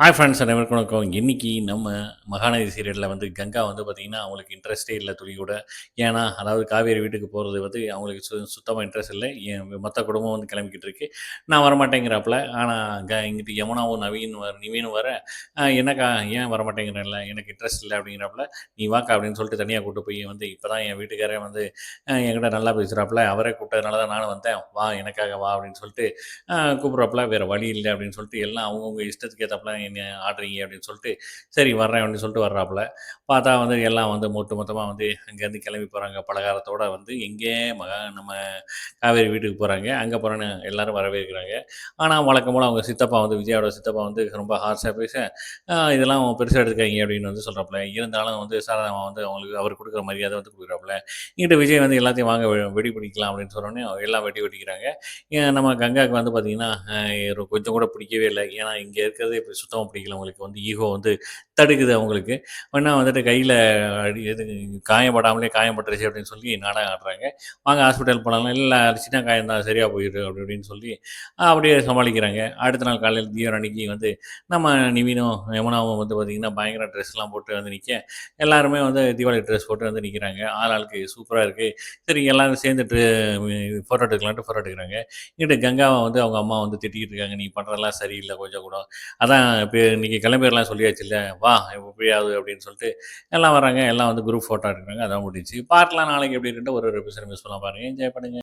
Hi friends அனைவருக்கும் வணக்கம். இன்றைக்கி நம்ம மகாநதி சீரியலில் வந்து கங்கா வந்து பார்த்திங்கன்னா அவங்களுக்கு இன்ட்ரெஸ்ட்டே இல்லை துளி கூட. ஏன்னா அதாவது காவேரி வீட்டுக்கு போகிறது வந்து அவங்களுக்கு சு சுத்தமாக இன்ட்ரெஸ்ட் இல்லை. என் மற்ற குடும்பம் வந்து கிளம்பிக்கிட்டு இருக்கு. நான் வரமாட்டேங்கிறாப்புல. ஆனால் க இங்கிட்டு யமுனாவும் நவீன் வர நிவீனும் வர என்னக்கா ஏன் வரமாட்டேங்கிறேன்ல எனக்கு இன்ட்ரெஸ்ட் இல்லை அப்படிங்கிறாப்புல. நீ வாக்கா அப்படின்னு சொல்லிட்டு தனியாக கூட்டு போய் வந்து இப்போ தான் என் வீட்டுக்காரே வந்து என்கிட்ட நல்லா பேசுகிறாப்புல அவரே கூப்பிட்டதுனால தான் நானும் வந்தேன். வா எனக்காக வா அப்படின்னு சொல்லிட்டு கூப்பிட்றாப்புல. வேறு வழி இல்லை அப்படின்னு சொல்லிட்டு எல்லாம் அவங்கவுங்க இஷ்டத்துக்கு ஏற்றப்பல என்ன ஆடுறீங்க அப்படின்னு சொல்லிட்டு சரி வர்றேன் அப்படின்னு சொல்லிட்டு வர்றாப்புல. பார்த்தா வந்து எல்லாம் வந்து மொட்டு மொத்தமாக வந்து அங்கேருந்து கிளம்பி போகிறாங்க பலகாரத்தோட வந்து எங்கே மகா நம்ம காவேரி வீட்டுக்கு போகிறாங்க அங்கே போகிறேன்னு எல்லாரும் வரவேற்கிறாங்க. ஆனால் வழக்கம் போல் அவங்க சித்தப்பா வந்து விஜயோட சித்தப்பா வந்து ரொம்ப ஹார்ஷாக பேச இதெல்லாம் பெருசாக எடுத்துக்காங்க அப்படின்னு வந்து சொல்கிறாப்புல இருந்தாலும் வந்து சாரதாமா வந்து அவங்களுக்கு அவர் கொடுக்குற மரியாதை வந்து கொடுக்குறாப்புல. இங்கிட்ட விஜய் வந்து எல்லாத்தையும் வாங்க வெடி பிடிக்கலாம் அப்படின்னு சொன்னோடனே எல்லாம் வெடி வெடிக்கிறாங்க நம்ம கங்காவுக்கு வந்து பார்த்திங்கன்னா கொஞ்சம் கூட பிடிக்கவே இல்லை. ஏன்னா இங்கே இருக்கிறதே இப்போ புத்தகம் படிக்கிறவங்களுக்கு வந்து ஈகோ வந்து தடுக்குது அவங்களுக்கு. வேணா வந்துட்டு கையில் அடி இது காயப்படாமலே காயப்பட்டுருச்சு அப்படின்னு சொல்லி நாடகம் ஆடுறாங்க. வாங்க ஹாஸ்பிட்டல் போனாலும் இல்லை சின்ன காயம் தான் சரியாக போயிடு அப்படி இப்படின்னு சொல்லி அப்படியே சமாளிக்கிறாங்க. அடுத்த நாள் காலையில் தீவிர அன்னைக்கு வந்து நம்ம நிவினும் யமுனாவும் வந்து பார்த்திங்கன்னா பயங்கர ட்ரெஸ்லாம் போட்டு வந்து நிற்க எல்லாருமே வந்து தீபாவளி ட்ரெஸ் போட்டு வந்து நிற்கிறாங்க ஆள் ஆளுக்கு சூப்பராக இருக்குது சரி எல்லோரும் சேர்ந்துட்டு ஃபோட்டோ எடுக்கலான்ட்டு ஃபோட்டோ எடுக்கிறாங்க. இங்கிட்ட கங்காவை வந்து அவங்க அம்மா வந்து திட்டிகிட்டு இருக்காங்க. நீ பண்ணுறதெல்லாம் சரியில்லை கொஞ்சம் கூட. அதான் இப்போ இன்றைக்கி கிளம்பிடலாம் சொல்லியாச்சு இல்லை? வா எப்படியாவது அப்படின்னு சொல்லிட்டு எல்லாம் வராங்க எல்லாம் வந்து குரூப் ஃபோட்டோ எடுக்கிறாங்க. அதான் முடிச்சு பார்க்கலாம் நாளைக்கு எப்படி இருக்குன்ட்டு ஒரு ஒரு எபிசோட் மிஸ் பண்ணலாம் பாருங்கள் என்ஜாய் பண்ணுங்கள்